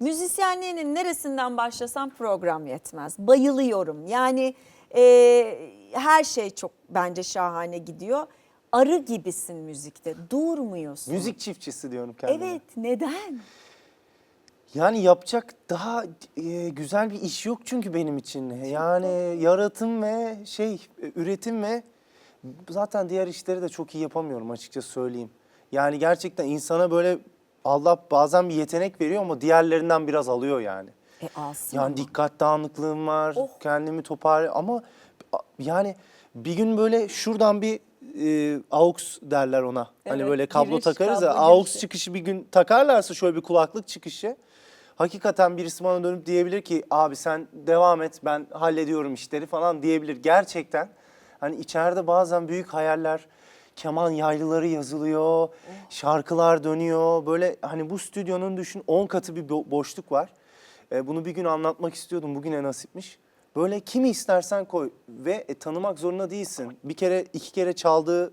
Müzisyenliğinin neresinden başlasam program yetmez. Bayılıyorum. Yani e, her şey çok bence şahane gidiyor. Arı gibisin müzikte. Durmuyorsun. Müzik çiftçisi diyorum kendime. Evet neden? Yani yapacak daha e, güzel bir iş yok çünkü benim için. Yani yaratım ve şey e, üretim ve zaten diğer işleri de çok iyi yapamıyorum açıkça söyleyeyim. Yani gerçekten insana böyle Allah bazen bir yetenek veriyor ama diğerlerinden biraz alıyor yani. E alsın Yani ama. dikkat dağınıklığım var. Oh. Kendimi topar ama yani bir gün böyle şuradan bir e, aux derler ona. hani Evet, böyle kablo giriş, takarız ya. kablo Aux girişi. çıkışı bir gün takarlarsa şöyle bir kulaklık çıkışı. Hakikaten birisi bana dönüp diyebilir ki abi sen devam et ben hallediyorum işleri falan diyebilir. Gerçekten hani içeride bazen büyük hayaller keman yaylıları yazılıyor, şarkılar dönüyor. Böyle hani bu stüdyonun düşün 10 katı bir bo- boşluk var. E, bunu bir gün anlatmak istiyordum. Bugüne nasipmiş. Böyle kimi istersen koy ve e, tanımak zorunda değilsin. Bir kere iki kere çaldığı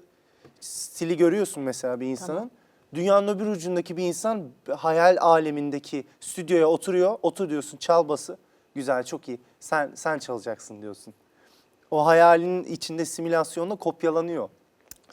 stili görüyorsun mesela bir insanın. Dünyanın öbür ucundaki bir insan hayal alemindeki stüdyoya oturuyor. Otur diyorsun çal bası. Güzel çok iyi. Sen sen çalacaksın diyorsun. O hayalinin içinde simülasyonla kopyalanıyor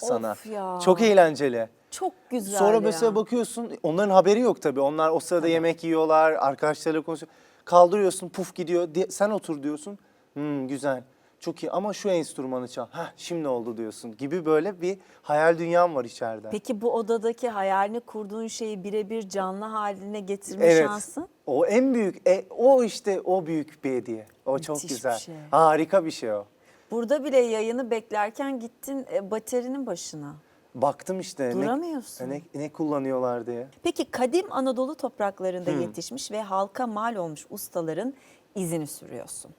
sana. Of ya. Çok eğlenceli. Çok güzel Sonra mesela bakıyorsun onların haberi yok tabii. Onlar o sırada yemek yiyorlar, arkadaşlarıyla konuşuyor. Kaldırıyorsun puf gidiyor. Di- Sen otur diyorsun. Hmm, güzel. Çok iyi ama şu enstrümanı çal. Heh, şimdi oldu diyorsun gibi böyle bir hayal dünyam var içeride. Peki bu odadaki hayalini kurduğun şeyi birebir canlı haline getirme evet. şansın? O en büyük, e, o işte o büyük bir hediye. O çok Müthiş bir güzel. şey. Harika bir şey o. Burada bile yayını beklerken gittin e, baterinin başına. Baktım işte ne, Duramıyorsun. ne, ne kullanıyorlar diye. Peki kadim Anadolu topraklarında yetişmiş ve halka mal olmuş ustaların izini sürüyorsun.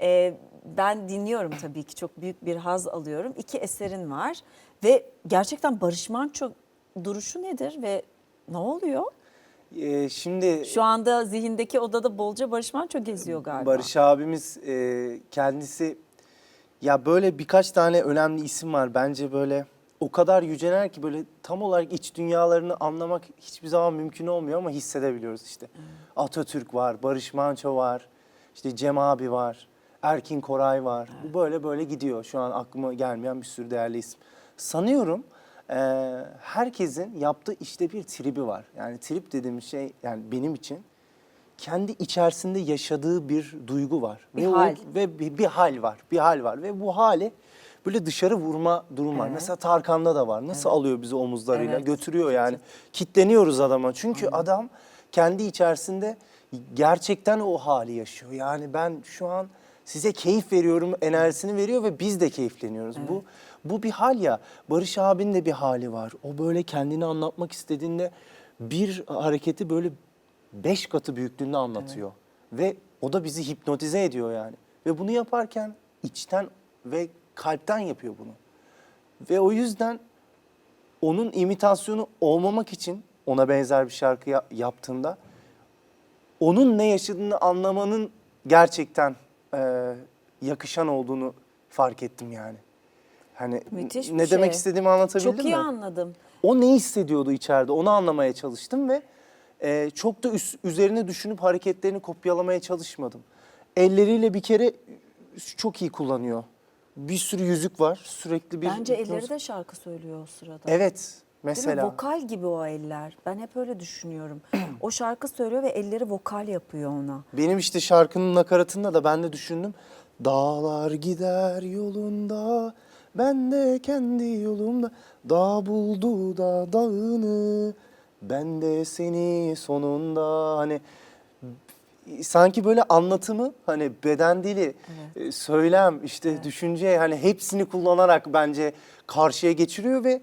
Ee, ben dinliyorum tabii ki çok büyük bir haz alıyorum. İki eserin var ve gerçekten Barış Manço duruşu nedir ve ne oluyor? Ee, şimdi Şu anda zihindeki odada bolca Barış Manço geziyor galiba. Barış abimiz e, kendisi ya böyle birkaç tane önemli isim var. Bence böyle o kadar yüceler ki böyle tam olarak iç dünyalarını anlamak hiçbir zaman mümkün olmuyor ama hissedebiliyoruz işte. Atatürk var, Barış Manço var, işte Cem abi var, Erkin Koray var. Bu böyle böyle gidiyor. Şu an aklıma gelmeyen bir sürü değerli isim. Sanıyorum e, herkesin yaptığı işte bir tribi var. Yani trip dediğim şey yani benim için kendi içerisinde yaşadığı bir duygu var. Bir ve o- hal. ve bir, bir hal var. Bir hal var ve bu hali böyle dışarı vurma durum var. Evet. Mesela Tarkan'da da var. Nasıl alıyor bizi omuzlarıyla Evet. götürüyor yani. Kitleniyoruz adama. Çünkü adam kendi içerisinde gerçekten o hali yaşıyor. Yani ben şu an size keyif veriyorum enerjisini veriyor ve biz de keyifleniyoruz. Bu bu bir hal ya. Barış abinin de bir hali var. O böyle kendini anlatmak istediğinde bir hareketi böyle beş katı büyüklüğünde anlatıyor. Ve o da bizi hipnotize ediyor yani. Ve bunu yaparken içten ve kalpten yapıyor bunu. Ve o yüzden onun imitasyonu olmamak için ona benzer bir şarkı ya- yaptığında onun ne yaşadığını anlamanın gerçekten e, yakışan olduğunu fark ettim yani. Hani Müthiş bir ne şey. demek istediğimi anlatabildim Çok mi? iyi anladım. O ne hissediyordu içeride onu anlamaya çalıştım ve e, çok da üs- üzerine düşünüp hareketlerini kopyalamaya çalışmadım. Elleriyle bir kere çok iyi kullanıyor. Bir sürü yüzük var sürekli bir... Bence elleri de şarkı söylüyor o sırada. Evet Değil mi? mesela. Vokal gibi o eller. Ben hep öyle düşünüyorum. o şarkı söylüyor ve elleri vokal yapıyor ona. Benim işte şarkının nakaratında da ben de düşündüm. Dağlar gider yolunda, ben de kendi yolumda. Dağ buldu da dağını, ben de seni sonunda. Hani sanki böyle anlatımı hani beden dili, e, söylem, işte düşünce hani hepsini kullanarak bence karşıya geçiriyor ve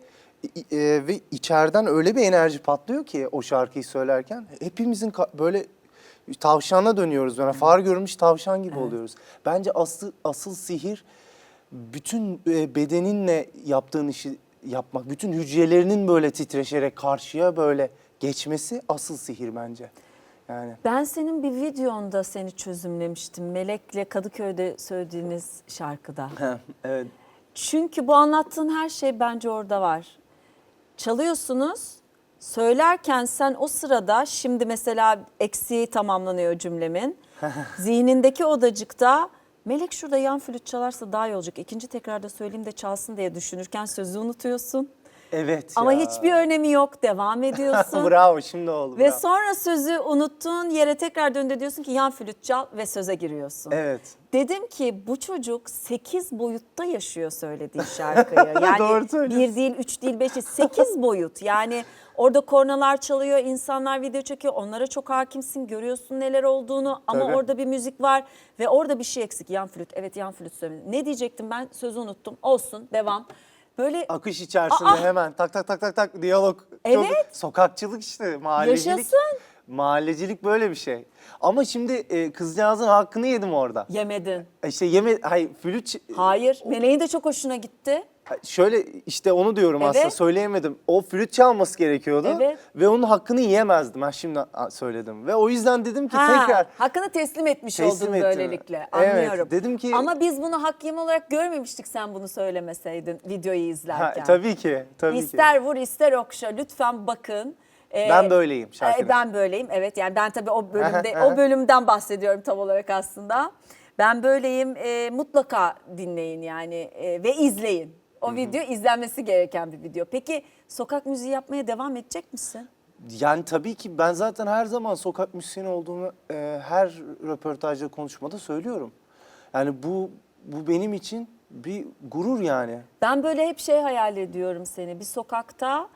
e, ve içeriden öyle bir enerji patlıyor ki o şarkıyı söylerken hepimizin böyle tavşana dönüyoruz yani far görmüş tavşan gibi oluyoruz. Bence asıl asıl sihir bütün e, bedeninle yaptığın işi yapmak, bütün hücrelerinin böyle titreşerek karşıya böyle geçmesi asıl sihir bence. Yani Ben senin bir videonda seni çözümlemiştim. Melek'le Kadıköy'de söylediğiniz şarkıda. evet. Çünkü bu anlattığın her şey bence orada var. Çalıyorsunuz Söylerken sen o sırada şimdi mesela eksiği tamamlanıyor cümlemin. Zihnindeki odacıkta Melek şurada yan flüt çalarsa daha iyi olacak. İkinci tekrarda söyleyeyim de çalsın diye düşünürken sözü unutuyorsun. Evet Ama ya. hiçbir önemi yok. Devam ediyorsun. bravo şimdi oldu. Ve bravo. sonra sözü unuttuğun yere tekrar döndü diyorsun ki yan flüt çal ve söze giriyorsun. Evet. Dedim ki bu çocuk 8 boyutta yaşıyor söylediği şarkıyı. Yani Doğru söylüyorsun. bir değil, üç değil, beş değil, 8 boyut. Yani orada kornalar çalıyor, insanlar video çekiyor. Onlara çok hakimsin, görüyorsun neler olduğunu. Ama Tabii. orada bir müzik var ve orada bir şey eksik. Yan flüt, evet yan flüt söyledim. Ne diyecektim ben? Sözü unuttum. Olsun, devam. Böyle Akış içerisinde Aa! hemen tak tak tak tak tak diyalog. Çok Evet. sokakçılık işte mahallecilik. Yaşasın. Mahallecilik böyle bir şey. Ama şimdi e, kızcağızın hakkını yedim orada. yemedin. İşte yeme hayır flüt Hayır, Meleğin de çok hoşuna gitti. Şöyle işte onu diyorum aslında Evet. söyleyemedim. O flüt çalması gerekiyordu Evet. ve onun hakkını yiyemezdim. Ben şimdi söyledim ve o yüzden dedim ki Ha, tekrar hakkını teslim etmiş Teslim oldun böylelikle. Evet, Anlıyorum. dedim ki- Ama biz bunu hak yeme olarak görmemiştik sen bunu söylemeseydin videoyu ha, izlerken. tabii ki tabii ki. İster vur ister okşa lütfen bakın. Ee, Ben böyleyim şarkıda. e, Ben böyleyim evet yani ben tabii o bölümde o bölümden bahsediyorum tam olarak aslında. Ben böyleyim e, mutlaka dinleyin yani e, ve izleyin. O video izlenmesi gereken bir video. Peki sokak müziği yapmaya devam edecek misin? Yani tabii ki ben zaten her zaman sokak müzisyeni olduğumu e, her röportajda konuşmada söylüyorum. Yani bu bu benim için bir gurur yani. Ben böyle hep şey hayal ediyorum seni. Bir sokakta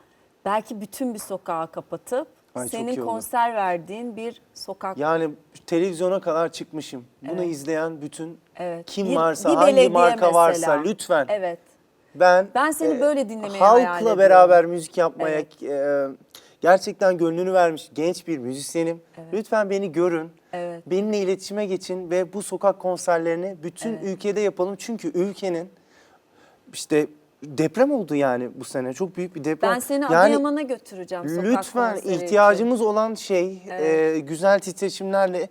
belki bütün bir sokağı kapatıp Ay, çok iyi senin olur. konser verdiğin bir sokak. Yani televizyona kadar çıkmışım. Bunu izleyen bütün Evet. kim Bir- varsa, bir hangi belediye marka varsa mesela. lütfen. Evet. Ben Ben seni böyle dinlemeyi hayal halkla ediyorum. beraber müzik yapmaya Evet. e, gerçekten gönlünü vermiş genç bir müzisyenim. Lütfen beni görün. Evet. Benimle iletişime geçin ve bu sokak konserlerini bütün ülkede yapalım. Çünkü ülkenin işte deprem oldu yani bu sene. Çok büyük bir deprem. Ben seni yani Adıyaman'a götüreceğim sokak lütfen konseri için. ihtiyacımız olan şey e, güzel titreşimlerle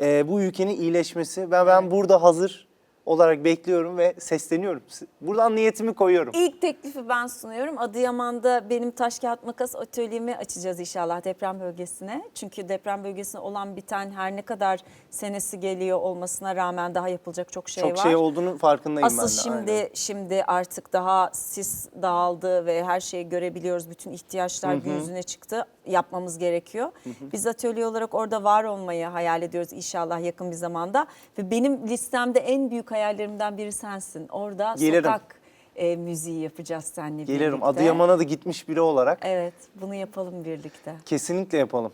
e, bu ülkenin iyileşmesi. Ben ben burada hazır olarak bekliyorum ve sesleniyorum. Buradan niyetimi koyuyorum. İlk teklifi ben sunuyorum. Adıyaman'da benim taş kağıt makas atölyemi açacağız inşallah deprem bölgesine. Çünkü deprem bölgesinde olan biten her ne kadar senesi geliyor olmasına rağmen daha yapılacak çok şey Çok var. şey olduğunu farkındayım ben de. Asıl şimdi aynen. şimdi artık daha sis dağıldı ve her şeyi görebiliyoruz. Bütün ihtiyaçlar gün yüzüne çıktı. Yapmamız gerekiyor. Biz atölye olarak orada var olmayı hayal ediyoruz inşallah yakın bir zamanda. Ve benim listemde en büyük hayallerimden biri sensin. Orada Gelirim. sokak e, müziği yapacağız seninle Gelirim birlikte. Adıyaman'a da gitmiş biri olarak Evet bunu yapalım birlikte. kesinlikle yapalım.